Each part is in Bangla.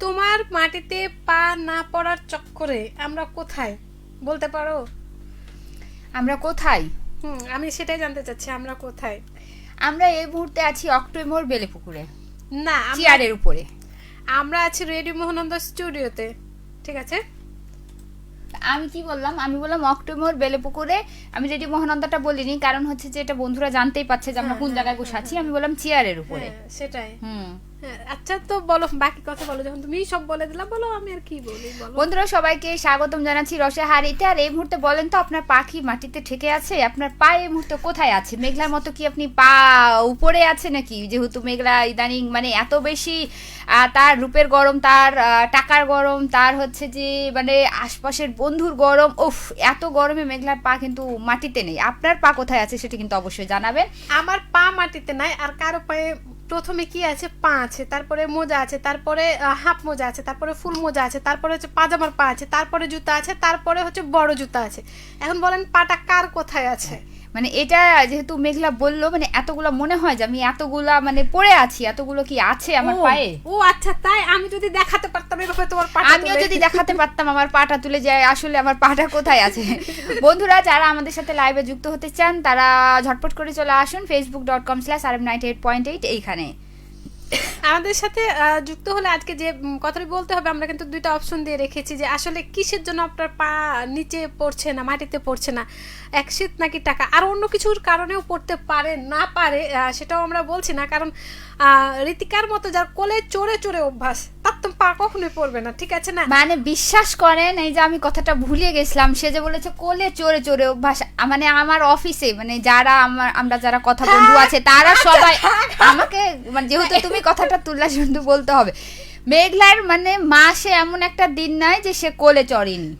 তোমার মাটিতে পা না পড়ার চক্করে আমরা কোথায়? বলতে পারো? আমরা কোথায়? হুম আমি সেটাই জানতে চাচ্ছি আমরা কোথায়? আমরা এই মুহূর্তে আছি অক্টোবর বেলেপুকুরে না চেয়ারের উপরে। আমরা আছি রেডিও মোহনন্দ স্টুডিওতে ঠিক আছে? আমি কি বললাম? আমি বললাম অক্টোবর বেলেপুকুরে আমি রেডি মহানন্দাটা বলিনি কারণ হচ্ছে যে এটা বন্ধুরা জানতেই পারছে যে আমরা কোন জায়গায় বসে আছি। আমি বললাম চেয়ারের উপরে। হ্যাঁ, সেটাই। হুম। হ্যাঁ, আচ্ছা তো বলো বাকি কথা বলো যখন তুমি সব বলে দিলা বলো আমি আর কি বলি বলো। বন্ধুরা সবাইকে স্বাগতম জানাচ্ছি রসে হারিতে আর এই মুহূর্তে বলেন তো আপনার পাখি মাটিতে ঠেকে আছে? আপনার পা এই মুহূর্তে কোথায় আছে? মেঘলার মতো কি আপনি পা উপরে আছে নাকি? যেহেতু মেঘলা ইদানিং মানে এত বেশি তার রূপের গরম তার টাকার গরম তার হচ্ছে যে মানে আশপাশের বন্ধুর গরম উফ এত গরমে মেঘলার পা কিন্তু মাটিতে নেই। আপনার পা কোথায় আছে সেটা কিন্তু অবশ্যই জানাবেন। আমার পা মাটিতে নাই আর কারও পায়ে প্রথমে কি আছে? পা আছে, তারপরে মোজা আছে, তারপরে হাফ মোজা আছে, তারপরে ফুল মোজা আছে, তারপরে হচ্ছে পাজামার পা আছে, তারপরে জুতা আছে, তারপরে হচ্ছে বড় জুতা আছে। এখন বলেন পাটা কার কোথায় আছে? মানে এটা যেহেতু মেঘলা বলল মানে এতগুলো মনে হয় যে আমি এতগুলা মানে পড়ে আছি এতগুলো কি আছে আমার পায়ে? ও আচ্ছা তাই আমি যদি দেখাতে পারতাম এভাবে তোমার পাটা আমিও যদি দেখাতে পারতাম আমার পাটা তুলে যায় আসলে আমার পাটা কোথায় আছে। বন্ধুরা যারা আমাদের সাথে লাইভে যুক্ত হতে চান তারা ঝটপট করে চলে আসুন Facebook dot com slash R M ninety eight point eight এইখানে। আমাদের সাথে যুক্ত হলে আজকে যে কথাটি বলতে হবে আমরা কিন্তু দুইটা অপশন দিয়ে রেখেছি যে আসলে কিসের জন্য আপনার পা নিচে পড়ছে না মাটিতে পড়ছে না? এক শীত নাকি টাকা? আর অন্য কিছুর কারণেও পড়তে পারে না পারে সেটাও আমরা বলছি না কারণ আহ, রীতিকার মতো যার কোলে চড়ে চড়ে অভ্যাস তার তো পা কখনোই পড়বে না ঠিক আছে না? মানে বিশ্বাস করেন এই যে আমি কথাটা ভুলিয়ে গেছিলাম সে যে বলেছে কোলে চড়ে চড়ে অভ্যাস মানে আমার অফিসে মানে যারা আমার আমরা যারা কথা বন্ধু আছে তারা সবাই আমাকে মানে যেহেতু তুমি কথাটা তুললা শুধু বলতে হবে। মেঘলার মানে মাসে এমন একটা দিন নাই যে সে কোলে চড়েনি।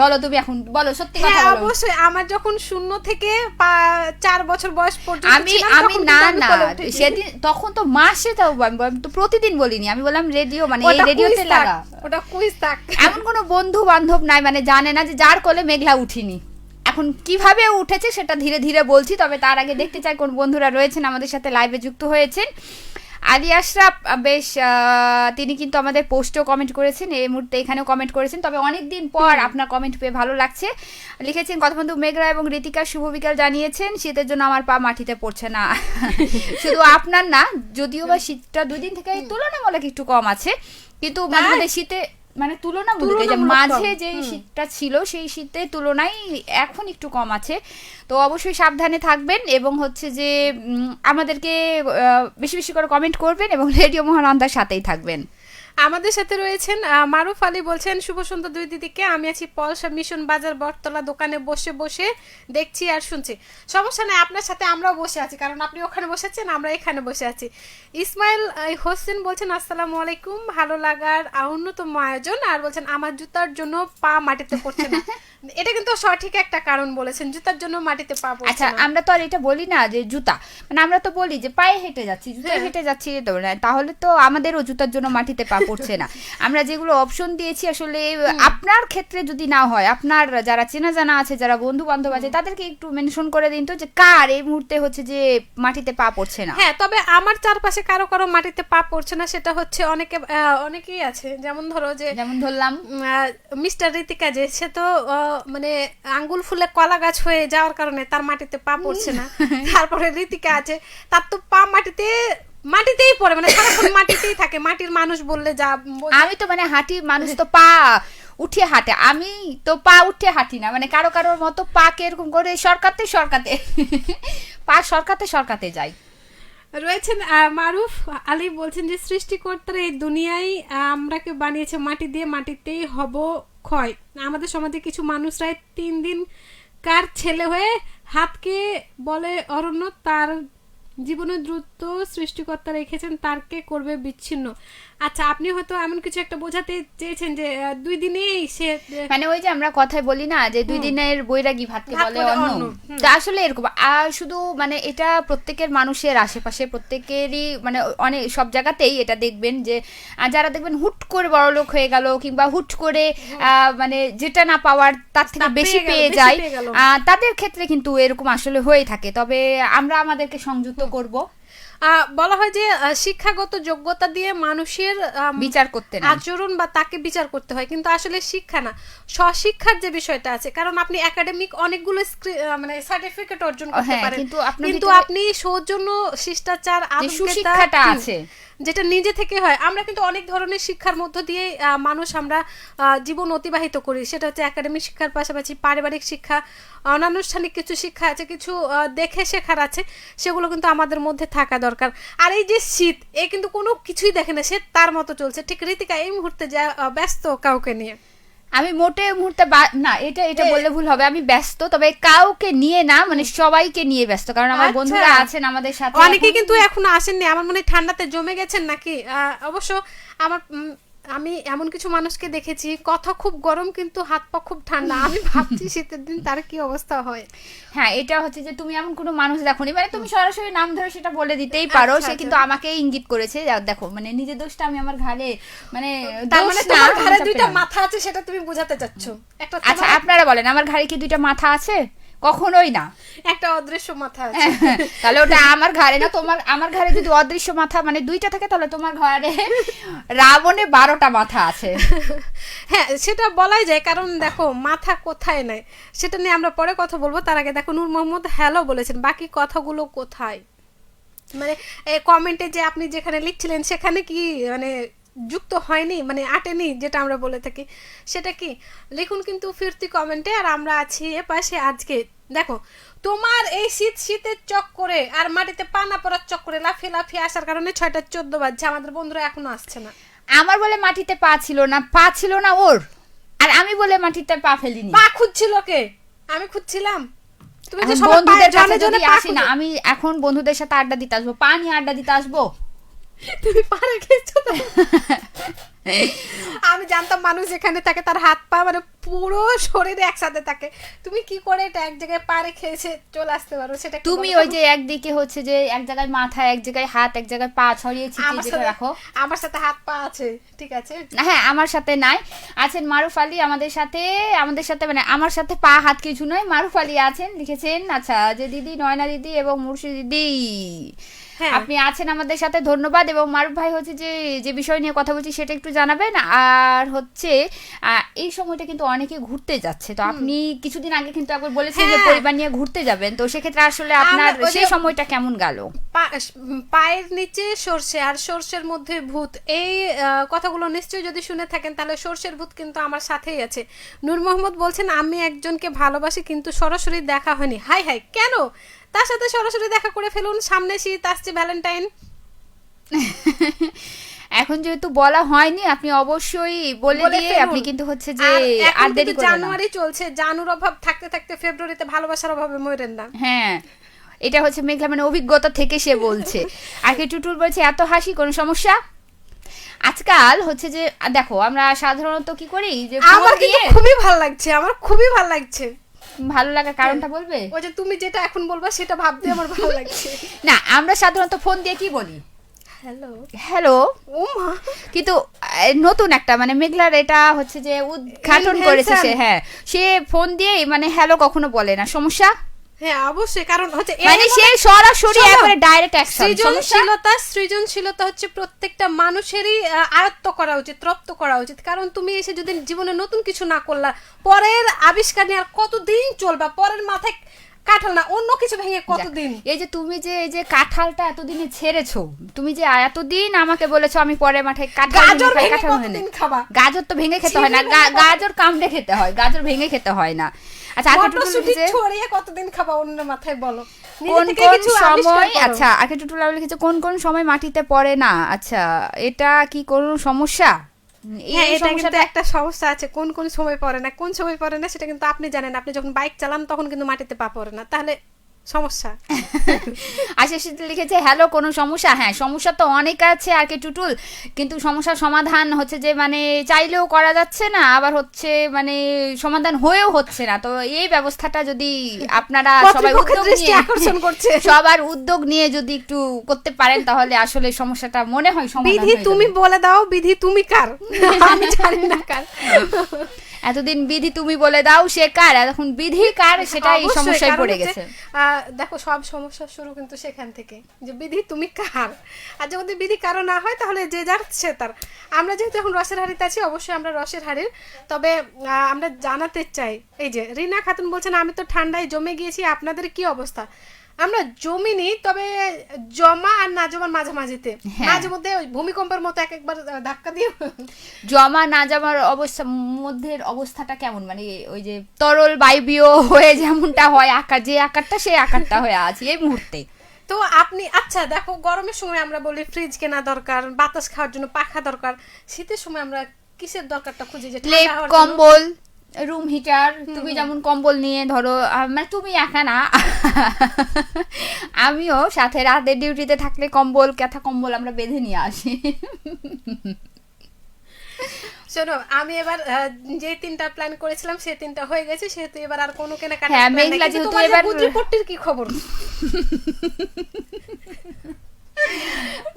বলো তুমি এখন বলো সত্যি কথা হ্যাঁ বলো। অবশ্যই আমার যখন শূন্য থেকে চার বছর বয়স পর্যন্ত আমি আমি না না সেদিন তখন তো মাসে তাও আমি আমি তো প্রতিদিন বলিনি আমি বললাম রেডিও মানে এই রেডিওতে লাগা। ওটা কুইজ থাক। এমন কোনো বন্ধু বান্ধব নাই মানে জানে না যে যার কোলে মেঘলা উঠিনি। এখন কীভাবে উঠেছে সেটা ধীরে ধীরে বলছি তবে তার আগে দেখতে চাই কোন বন্ধুরা রয়েছেন আমাদের সাথে লাইভে যুক্ত হয়েছেন। আলী আশরাফ বেশ তিনি কিন্তু আমাদের পোস্টেও কমেন্ট করেছেন এই মুহূর্তে এখানেও কমেন্ট করেছেন। তবে অনেক দিন পর আপনার কমেন্ট পেয়ে ভালো লাগছে। লিখেছেন কথাবন্ধু মেঘরা এবং ঋতিকা শুভ বিকাল জানিয়েছেন শীতের জন্য আমার পা মাটিতে পড়ছে না। শুধু আপনার না যদিও বা শীতটা দুদিন থেকে তুলনামূলক একটু কম আছে কিন্তু মাঝে মাঝে শীতে মানে বলতে যে মাঝে যে শীতটা ছিল সেই শীতের তুলনায় এখন একটু কম আছে। তো অবশ্যই সাবধানে থাকবেন এবং হচ্ছে যে উম, আমাদেরকে আহ, বেশি বেশি করে কমেন্ট করবেন এবং রেডিও মহানন্দার সাথেই থাকবেন। আমাদের সাথে রয়েছেন মারুফ আলী বলছেন শুভ সন্ধ্যা দুই দিদিকে। আমি আছি পলসা মিশন বাজার বটতলা দোকানে বসে বসে দেখছি আর শুনছি। সমস্যা নাই আপনার সাথে আমরাও বসে আছি কারণ আপনি ওখানে বসে আছেন আমরা এখানে বসে আছি। ইসমাইল হোসেন বলছেন আসসালামু আলাইকুম ভালো লাগার অন্যতম আয়োজন। আর বলছেন আমার জুতার জন্য পা মাটিতে পড়ছে না। এটা কিন্তু সঠিক একটা কারণ বলেছেন জুতার জন্য মাটিতে পা পড়ছে আচ্ছা আমরা তো আর এটা বলি না যে জুতা। মানে আমরা তো বলি যে পায়ে হেঁটে যাচ্ছি জুতায় হ্যাঁ। হেঁটে যাচ্ছি তাহলে তো আমাদেরও জুতার জন্য মাটিতে পা পড়ছে না। আমরা যেগুলো অপশন দিয়েছি আসলে আপনার ক্ষেত্রে যদি না হয় আপনার যারা চেনা জানা আছে যারা বন্ধু বান্ধব আছে তাদেরকে একটু মেনশন করে দিন তো যে কার এই মুহূর্তে হচ্ছে যে মাটিতে পা পড়ছে না। হ্যাঁ তবে আমার চারপাশে কারও কারও মাটিতে পা পড়ছে না সেটা হচ্ছে অনেকে অনেকেই আছে। যেমন ধরো যে যেমন ধরলাম। মিস্টার ঋতিকা যে সে তো মানে আঙ্গুল ফুলে কলা গাছ হয়ে যাওয়ার কারণে তার মাটিতে পা পড়ছে না। তারপরে ঋতিকা আছে তার তো পা মাটিতে মাটিতেই পড়ে মানে সারাক্ষণ মাটিতেই থাকে মাটির মানুষ বললে যা আমি তো মানে হাঁটি মানুষ তো পা উঠে হাঁটে আমি তো পা উঠে হাঁটি না মানে কারও কারোর মতো পাকে এরকম করে সরকাতে সরকাতে পা সরকাতে সরকাতে যাই। রয়েছেন মারুফ আলী বলছেন যে সৃষ্টিকর্তার এই দুনিয়ায় আমরাকে বানিয়েছে মাটি দিয়ে মাটিতেই হব ক্ষয়। আমাদের সমাজে কিছু মানুষরাই তিন দিন কার ছেলে হয়ে হাতকে বলে অরণ্য তার জীবনে দ্রুত সৃষ্টিকর্তা রেখেছেন তারকে করবে বিচ্ছিন্ন। আচ্ছা আপনি হয়তো এমন কিছু একটা বোঝাতে চেয়েছেন যে দুই দিনেই সে মানে ওই যে আমরা কথায় বলি না যে দুই দিনের বৈরাগী ভাতকে ভাত বলে বলে অন্য। আসলে এরকম আর শুধু মানে এটা প্রত্যেকের মানুষের আশেপাশে প্রত্যেকেরই মানে অনেক সব জায়গাতেই এটা দেখবেন যে যারা দেখবেন হুট করে বড়লোক হয়ে গেল কিংবা হুট করে আহ, মানে যেটা না পাওয়ার তার থেকে বেশি পেয়ে যায়। তাদের ক্ষেত্রে কিন্তু এরকম আসলে হয়ে থাকে। তবে আমরা আমাদেরকে সংযুক্ত করব। বলা হয় যে শিক্ষাগত যোগ্যতা দিয়ে মানুষের বিচার করতে আচরণ বা তাকে বিচার করতে হয় কিন্তু আসলে শিক্ষা না। স্বশিক্ষার যে বিষয়টা আছে কারণ আপনি একাডেমিক অনেকগুলো মানে সার্টিফিকেট অর্জন করতে হ্যাঁ, পারেন। কিন্তু আপনি সৌজন্য শিষ্টাচার আছে। যেটা নিজে থেকে হয়। আমরা কিন্তু অনেক ধরনের শিক্ষার মধ্য দিয়ে মানুষ আমরা জীবন অতিবাহিত করি। সেটা হচ্ছে একাডেমিক শিক্ষার পাশাপাশি পারিবারিক শিক্ষা অনানুষ্ঠানিক কিছু শিক্ষা আছে কিছু দেখে শেখার আছে সেগুলো কিন্তু আমাদের মধ্যে থাকা। দরকার। আর এই যে শীত এ কিন্তু কোনো কিছুই দেখে না সে তার মতো চলছে। ঠিক রীতিকা এই মুহূর্তে যা ব্যস্ত কাউকে নিয়ে। আমি মোটে মুহূর্তে না এটা এটা বললে ভুল হবে। আমি ব্যস্ত তবে কাউকে নিয়ে না মানে সবাইকে নিয়ে ব্যস্ত। কারণ আমার আচ্ছা। বন্ধুরা আছেন আমাদের সাথে অনেকে কিন্তু এখন আসেননি। আমার মনে হয় ঠান্ডাতে জমে গেছেন নাকি? অবশ্য আমার আমি এমন কিছু মানুষকে দেখেছি কথা খুব গরম কিন্তু হাত পা খুব ঠান্ডা। আমি ভাবছি শীতের দিন তার কি অবস্থা হয়। হ্যাঁ এটা হচ্ছে যে তুমি এমন কোনো মানুষ দেখোনি মানে তুমি সরাসরি নাম ধরে সেটা বলে দিতেই পারো আচ্ছা, সে আচ্ছা। কিন্তু আমাকে ইঙ্গিত করেছে। দেখো মানে নিজের দোষটা আমি আমার ঘাড়ে মানে তার মানে তোমার ঘাড়ে দুইটা মাথা আছে সেটা তুমি বোঝাতে চাচ্ছ। একটা আচ্ছা আপনারা বলেন আমার ঘাড়ে কি দুইটা মাথা আছে? কখনোই না। একটা অদৃশ্য মাথা আছে। তাহলে ওটা আমার ঘাড়ে না তোমার আমার ঘাড়ে যদি অদৃশ্য মাথা মানে দুইটা থাকে তাহলে তোমার ঘাড়ে রাবণে বারোটা মাথা আছে। হ্যাঁ সেটা বলাই যায় কারণ দেখো মাথা কোথায় নেয় সেটা নিয়ে আমরা পরে কথা বলব। তার আগে দেখো নূর মোহাম্মদ হ্যালো বলেছেন। বাকি কথাগুলো কোথায়? মানে কমেন্টে যে আপনি যেখানে লিখছিলেন সেখানে কি মানে যুক্ত হয়নি মানে আটেনি যেটা আমরা বলে থাকি। সেটা কি? লিখুন কিন্তু ফিরতি কমেন্টে আর আমরা আছি এ পাশে আজকে। দেখো তোমার এই শীত শীতের চক করে আর মাটিতে পানা পড়ার চক করে লাফিয়ে লাফিয়ে আসার কারণে ছয়টা চোদ্দ বাজছে আমাদের বন্ধুরা এখনও আসছে না। আমার বলে মাটিতে পা ছিল না পা ছিল না ওর। আর আমি বলে মাটিতে পা ফেলিনি। পা খুঁজছিল কে? আমি খুঁজছিলাম। তুমি যে এখন বন্ধুদের কাছে যদি আসি না আমি এখন বন্ধুদের সাথে আড্ডা দিতে আসব পা নিয়ে আড্ডা দিতে আসব। তুমি পা রেখেছো তো? আমি জানতাম মানুষ যেখানে থাকে তার হাত পা মানে পুরো শরীরে একসাথে থাকে। তুমি কি করে এটা এক জায়গায় পা রেখে এসে চলে আসতে পারো সেটা তুমি ওই যে একদিকে হচ্ছে যে এক জায়গায় মাথা এক জায়গায় হাত এক জায়গায় পা ছড়িয়ে ছিটিয়ে আমার যেটা সাথে রাখো। আমার সাথে হাত পা আছে ঠিক আছে? হ্যাঁ আমার সাথে নাই। আছেন মারুফ আলী আমাদের সাথে আমাদের সাথে মানে আমার সাথে পা হাত কিছু নয় মারুফ আলী আছেন লিখেছেন আচ্ছা যে দিদি নয়না দিদি এবং মুর্শি দিদি। আপনি আছেন আমাদের সাথে ধন্যবাদ। এবং মারুফ ভাই হচ্ছে যে যে বিষয় নিয়ে কথা বলছি সেটা একটু জানাবেন। আর হচ্ছে এই সময়টা কিন্তু অনেকে ঘুরতে যাচ্ছে। তো আপনি কিছুদিন আগে কিন্তু একবার বলেছেন যে হ্যাঁ। পরিবার নিয়ে ঘুরতে যাবেন। তো সেক্ষেত্রে আসলে আপনার সেই সময়টা কেমন গেল? পায়ের নিচে সর্ষে আর সর্ষের মধ্যে ভূত। এই কথাগুলো নিশ্চয়ই যদি শুনে থাকেন তাহলে সর্ষের ভূত কিন্তু আমার সাথেই আছে। নূর মোহাম্মদ বলছেন আমি একজনকে ভালোবাসি কিন্তু সরাসরি দেখা হয়নি। হাই হাই কেন? তার সাথে সরাসরি দেখা করে ফেলুন সামনে শীত আসছে ভ্যালেন্টাইন এখন যেহেতু বলা হয়নি আপনি অবশ্যই বলে দিয়ে আপনি কিন্তু হচ্ছে যে আর দেরি করবেন জানুয়ারি চলছে জানুর অভাব থাকতে থাকতে ফেব্রুয়ারিতে ভালোবাসার অভাবে মরেন না। হ্যাঁ এটা হচ্ছে মেঘলা মানে অভিজ্ঞতা থেকে সে বলছে। আর কি টুটুল বলছে এত হাসি কোনো সমস্যা? আজকাল হচ্ছে যে দেখো আমরা সাধারণত কি করি যে আমার কিন্তু খুবই ভালো লাগছে আমার খুবই ভালো লাগছে। ভালো লাগার কারণটা বলবে? ওই যে তুমি যেটা এখন বলবা সেটা ভাবতে আমার ভালো লাগছে। না আমরা সাধারণত ফোন দিয়ে কি বলি? হ্যালো। হ্যালো। ওমা কিন্তু নতুন একটা মানে মেঘলার এটা হচ্ছে যে উদ্ঘাটন করেছে সে হ্যাঁ। সে ফোন দিয়ে মানে হ্যালো কখনো বলে না। সমস্যা? হ্যাঁ অবশ্যই কারণ হচ্ছে মানে সে সরাসরি একবারে ডাইরেক্ট অ্যাকশন সৃজনশীলতা সৃজনশীলতা হচ্ছে প্রত্যেকটা মানুষেরই আয়ত্ত করা উচিত রপ্ত করা উচিত। কারণ তুমি এসে যদি জীবনে নতুন কিছু না করলা পরের আবিষ্কার নিয়ে আর কতদিন চলবা? পরের মাথায় কাঠাল না অন্য কিছু ভেঙে কতদিন? এই যে তুমি যে এই যে কাঁঠালটা এতদিনে ছেড়েছো তুমি যে এতদিন আমাকে বলেছ আমি পরে মাঠে কাঁঠাল গাজর ভেঙে কাঁঠাল কতদিন খাবা? গাজর তো ভেঙে খেতে হয় না গাজর কামড়ে খেতে হয় গাজর ভেঙে খেতে হয় না। আচ্ছা মটরশুঁটি ছড়িয়ে কতদিন খাবা অন্য মাথায় বলো। কোন কোন সময় আচ্ছা আগে টুটুল আবার লিখেছে কোন কোন সময় মাটিতে পড়ে না? আচ্ছা এটা কি কোন সমস্যা? হ্যাঁ এটা কিন্তু একটা সমস্যা আছে। কোন কোন সময় পড়ে না কোন সময় পড়ে না সেটা কিন্তু আপনি জানেন। আপনি যখন বাইক চালান তখন কিন্তু মাটিতে পা পড়ে না। তাহলে সমস্যা? আশিস লিখেছে হ্যালো কোনো সমস্যা? হ্যাঁ সমস্যা তো অনেক আছে আর কি টুটুল। কিন্তু সমস্যার সমাধান হচ্ছে যে মানে চাইলেও করা যাচ্ছে না আবার হচ্ছে মানে সমাধান হয়েও হচ্ছে না। তো এই ব্যবস্থাটা যদি আপনারা সবাই উদ্যোগ নিয়ে আকর্ষণ করছে। সবার উদ্যোগ নিয়ে যদি একটু করতে পারেন তাহলে আসলে সমস্যাটা মনে হয় সমাধান বিধি তুমি বলে দাও বিধি তুমি কার? আমি জানি না কার। এতদিন বিধি তুমি বলে দাও সে কার? এখন বিধি কার? সেটাই অবশ্যই, সমস্যায় পড়ে গেছে। দেখো সব সমস্যা শুরু কিন্তু সেখান থেকে। যে বিধি তুমি কার? আর যদি বিধি কারও না হয় তাহলে যে যার সে তার। আমরা যেহেতু এখন রসের হাড়িতে আছি অবশ্যই আমরা রসের হাড়ির। তবে আহ, আমরা জানাতে চাই এই যে রিনা খাতুন বলছেন আমি তো ঠান্ডায় জমে গিয়েছি আপনাদের কি অবস্থা? আমরা জমিনি তবে জমা আর না জমার মাঝামাঝিতে। হ্যাঁ। মাঝে মধ্যে ওই ভূমিকম্পের মতো এক একবার ধাক্কা দিয়ে জমা না জমার অবস্থা মধ্যে অবস্থাটা কেমন? মানে ওই যে তরল বায়বীয় হয়ে যেমনটা হয় আকার যে আকারটা সেই আকারটা হয়ে আছে এই মুহূর্তে। তো আপনি আচ্ছা দেখো গরমের সময় আমরা বলি ফ্রিজ কেনা দরকার বাতাস খাওয়ার জন্য পাখা দরকার শীতের সময় আমরা কিসের দরকারটা খুঁজি যে কম্বল রুম হিটার তুমি যেমন কম্বল নিয়ে ধরো মানে তুমি একা না। আমিও সাথে রাতের ডিউটিতে থাকলে কম্বল ক্যাথা কম্বল আমরা বেঁধে নিয়ে আসি। শোনো আমি এবার যে তিনটা প্ল্যান করেছিলাম সেই তিনটা হয়ে গেছে সেহেতু এবার আর কোনো কেনাকাটা হ্যাঁ, মেঘলা যেহেতু এবার- কি খবর?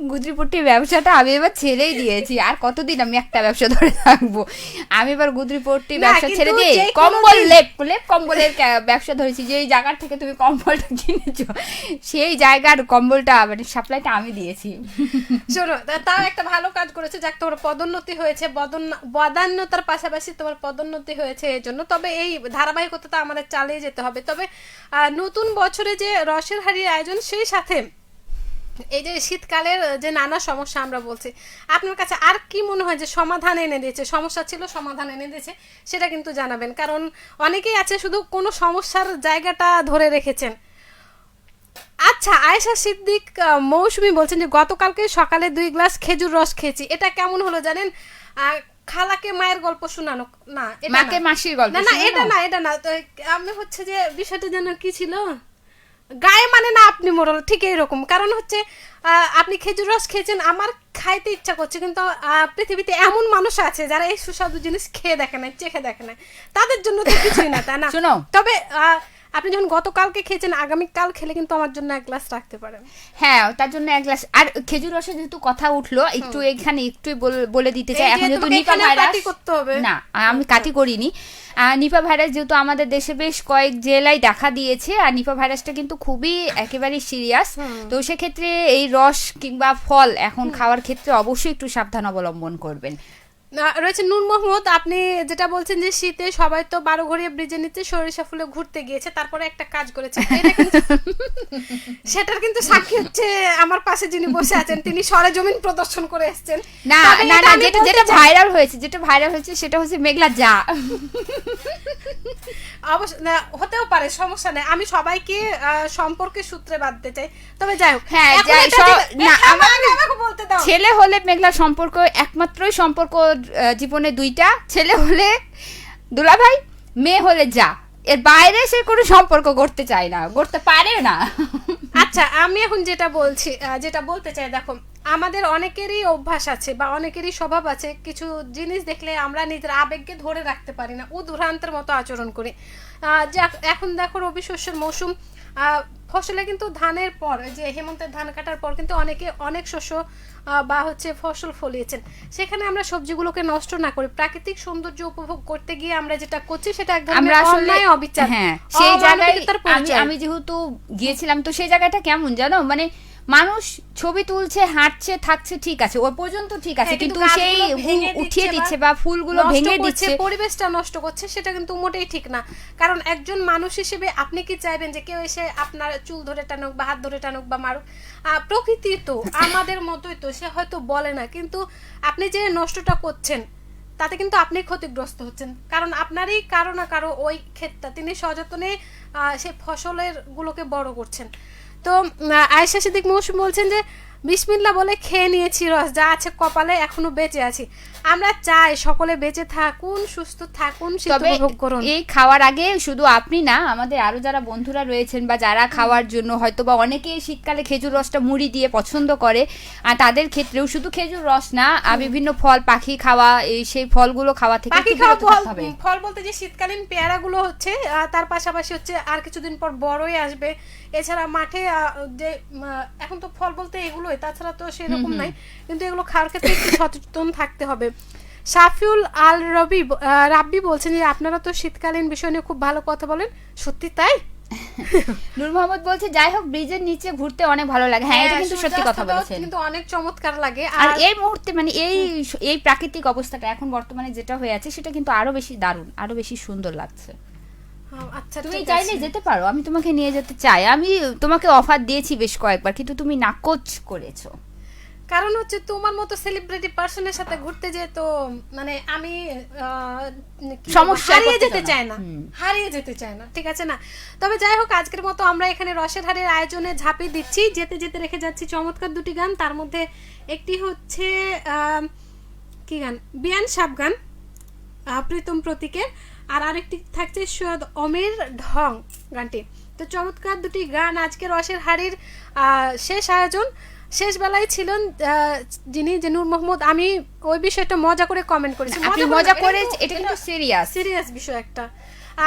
গুদ্রিপট্টির ব্যবসাটা আমি এবার ছেড়েই দিয়েছি। আর কতদিন আমি একটা ব্যবসা ধরে থাকব? আমি এবার গুদ্রিপট্টির ব্যবসা ছেড়ে দিয়ে কম্বল লেপ লেপ কম্বলের ব্যবসা ধরেছি। যে জায়গার থেকে তুমি কম্বলটা কিনেছো সেই জায়গার কম্বলটা মানে সাপ্লাইটা আমি দিয়েছি। শোনো তা- তাও একটা ভালো কাজ করেছে যাক তোমার পদোন্নতি হয়েছে বদন- বদান্যতার পাশাপাশি তোমার পদোন্নতি হয়েছে এই জন্য। তবে এই ধারাবাহিকতা আমাদের চালিয়ে যেতে হবে। তবে নতুন বছরে যে রসের হাড়ির আয়োজন সেই সাথে এই যে শীতকালের যে নানা সমস্যা আমরা বলছি আপনার কাছে আর কি মনে হয় যে সমাধান এনে দিয়েছে? সমস্যা ছিল সমাধান এনে দিয়েছে সেটা কিন্তু জানাবেন। কারণ অনেকেই আছে শুধু কোনো সমস্যার জায়গাটা ধরে রেখেছেন। আচ্ছা আয়েশা সিদ্দিক মৌসুমি বলছেন যে গতকালকে সকালে দুই গ্লাস খেজুর রস খেয়েছি। এটা কেমন হলো জানেন? খালাকে মায়ের গল্প শোনানো না এটা মাকে না। মাসির গল্প না না এটা না এটা না। তো আমি হচ্ছে যে বিষয়টা যেন কি ছিল? গায়ে মানে না আপনি মোড়ল ঠিক এরকম কারণ হচ্ছে আহ, আপনি খেজুর রস খেয়েছেন আমার খাইতে ইচ্ছা করছে কিন্তু আহ, পৃথিবীতে এমন মানুষ আছে যারা এই সুস্বাদু জিনিস খেয়ে দেখে না চেখে দেখে না তাদের জন্য তো কিছুই না তাই না? শোনো। তবে আহ, আপনি যখন গতকালকে খেয়েছেন আগামীকাল খেলে কিন্তু আমার জন্য এক গ্লাস রাখতে পারেন। হ্যাঁ তার জন্য এক গ্লাস। আর খেজুর রসে যেহেতু কথা উঠল একটু এখানে একটু বলে দিতে চাই। এখন যেহেতু নিপা ভাইরাস করতে হবে। না আমি কাটি করিনি। নিপা ভাইরাস যেহেতু আমাদের দেশে বেশ কয়েক জেলায় দেখা দিয়েছে আর নিপা ভাইরাসটা কিন্তু খুবই একেবারে সিরিয়াস। তো সেক্ষেত্রে এই রস কিংবা ফল এখন খাওয়ার ক্ষেত্রে অবশ্যই একটু সাবধান অবলম্বন করবেন। রয়েছে নূর মোহাম্মদ। আপনি যেটা বলছেন যে শীতে সবাই তো বারো ঘড়িয়া ব্রিজের নিচে সরিষা ফুলে ঘুরতে গিয়েছে তারপরে একটা কাজ করেছে। সেটার কিন্তু সাক্ষী হচ্ছে আমার পাশে যিনি বসে আছেন তিনি সরেজমিন প্রদর্শন করে এসেছেন। না না না যেটা যেটা ভাইরাল হয়েছে যেটা ভাইরাল হয়েছে সেটা হচ্ছে মেঘলা যা। অবশ্য হতেও পারে সমস্যা নেই। আমি সবাইকে সম্পর্কে সূত্রে বাঁধতে চাই। তবে যাই হোক হ্যাঁ, এখন যাই, এটা সব- যে- না, আমাকে- বলতে দাও। ছেলে হলে মেঘলা সম্পর্ক একমাত্রই সম্পর্ক জীবনে দুইটা ছেলে হলে দুলাভাই মেয়ে হলে যা। এর বাইরে সে কোনো সম্পর্ক করতে চায় না করতে পারে না। আচ্ছা আমি এখন যেটা বলছি যেটা বলতে চাই, দেখো, আমাদের অনেকেরই অভ্যাস আছে বা অনেকেরই স্বভাব আছে, কিছু জিনিস দেখলে আমরা নিজের আবেগকে ধরে রাখতে পারি না ও দুরান্তের মতো আচরণ করি। এখন দেখো রবি শস্যের মৌসুম। ফসলে কিন্তু ধানের পর যে হেমন্তের ধান কাটার পর কিন্তু অনেকে অনেক শস্য বা হচ্ছে ফসল ফলিয়েছেন। সেখানে আমরা সবজিগুলোকে নষ্ট না করি। প্রাকৃতিক সৌন্দর্য উপভোগ করতে গিয়ে আমরা যেটা করছি সেটা এক ধরনের অন্যায় অবিচার। হ্যাঁ সেই জায়গায়। আমি যেহেতু গিয়েছিলাম তো সেই জায়গাটা কেমন জানো? মানে মানুষ ছবি তুলছে হাঁটছে থাকছে ঠিক আছে ওই পর্যন্ত ঠিক আছে হ্যাঁ, কিন্তু সেই উঠিয়ে দিচ্ছে বা ফুলগুলো ভেঙে দিচ্ছে। পরিবেশটা নষ্ট করছে সেটা কিন্তু মোটেই ঠিক না। কারণ একজন মানুষ হিসেবে আপনি কি চাইবেন যে কেউ এসে আপনার চুল ধরে টানুক বা হাত ধরে টানুক বা মারুক? প্রকৃতি তো আমাদের মতোই তো সে হয়তো বলে না কিন্তু আপনি যে নষ্টটা করছেন তাতে কিন্তু আপনি ক্ষতিগ্রস্ত হচ্ছেন। কারণ আপনারই কারও না কারও ওই ক্ষেতটা তিনি সযত্নে আহ, সেই ফসলের গুলোকে বড় করছেন। তো আয়েশা সিদ্দিক মৌসুম বলছেন যে বিসমিল্লা বলে খেয়ে নিয়েছি রস যা আছে কপালে এখনও বেঁচে আছি। আমরা চাই সকলে বেঁচে থাকুন সুস্থ থাকুন তবে করুন। এই খাওয়ার আগে শুধু আপনি না আমাদের আরও যারা বন্ধুরা রয়েছেন বা যারা খাওয়ার জন্য হয়তো বা অনেকে শীতকালে খেজুর রসটা মুড়ি দিয়ে পছন্দ করে আর তাদের ক্ষেত্রেও শুধু খেজুর রস না আর বিভিন্ন ফল পাখি খাওয়া এই সেই ফলগুলো খাওয়া থেকে পাখি খাওয়া ফল ফল বলতে যে শীতকালীন পেয়ারাগুলো হচ্ছে তার পাশাপাশি হচ্ছে আর কিছুদিন পর বড়ই আসবে। এছাড়া মাঠে যে এখন তো ফল বলতে এগুলোই তাছাড়া তো সেরকম নাই। কিন্তু এগুলো খাওয়ার ক্ষেত্রে একটু সচেতন থাকতে হবে। শাফিউল আল রবি রাব্বি বলছেন যে আপনারা তো শীতকালীন বিষয় নিয়ে খুব ভালো কথা বলেন। সত্যি তাই? নূর মোহাম্মদ বলছে যাই হোক ব্রিজের নিচে ঘুরতে অনেক ভালো লাগে। হ্যাঁ এটা কিন্তু সত্যি কথা বলেছেন। কিন্তু অনেক চমৎকার লাগে। আর আর এই মুহূর্তে মানে এই এই প্রাকৃতিক অবস্থাটা এখন বর্তমানে যেটা হয়ে আছে সেটা কিন্তু আরও বেশি দারুণ আরও বেশি সুন্দর লাগছে। আচ্ছা তুমি চাইলে যেতে পারো আমি তোমাকে নিয়ে যেতে চাই। আমি তোমাকে অফার দিয়েছি বেশ কয়েকবার কিন্তু তুমি নাকচ করেছ। কারণ হচ্ছে তোমার মতো সেলিব্রিটি পার্সনের সাথে ঘুরতে যে তো মানে আমি সমস্যায় হারিয়ে যেতে। চাই না। হারিয়ে যেতে চাই না ঠিক আছে না? তবে যাই হোক আজকের মতো আমরা এখানে রসের হারের আয়োজনে ঝাঁপিয়ে দিচ্ছি। যেতে যেতে রেখে যাচ্ছি চমৎকার দুটি গান। তার মধ্যে একটি হচ্ছে কি গান? বিয়ান সাব গান প্রীতম প্রতীকের। আর আরেকটি থাকছে সৈয়দ অমির ঢং গানটি। তো চমৎকার দুটি গান আজকে রসের হাড়ির শেষ আয়োজন। শেষ বেলায় ছিলেন যিনি যে নূর মোহাম্মদ। আমি ওই বিষয়টা মজা করে কমেন্ট করেছি। মজা করে এটা কিন্তু সিরিয়াস সিরিয়াস বিষয় একটা।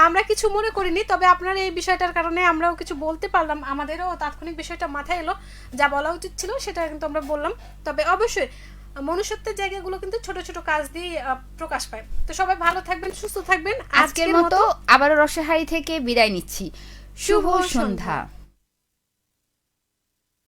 আমরা কিছু মনে করিনি তবে আপনার এই বিষয়টার কারণে আমরাও কিছু বলতে পারলাম। আমাদেরও তাৎক্ষণিক বিষয়টা মাথায় এলো যা বলা উচিত ছিল সেটা কিন্তু আমরা বললাম। তবে অবশ্যই মনুষ্যত্বের জায়গাগুলো কিন্তু ছোট ছোট কাজ দিয়ে আহ, প্রকাশ পায়। তো সবাই ভালো থাকবেন সুস্থ থাকবেন। আজকের মতো আবারও রসহারি থেকে বিদায় নিচ্ছি। শুভ। সন্ধ্যা।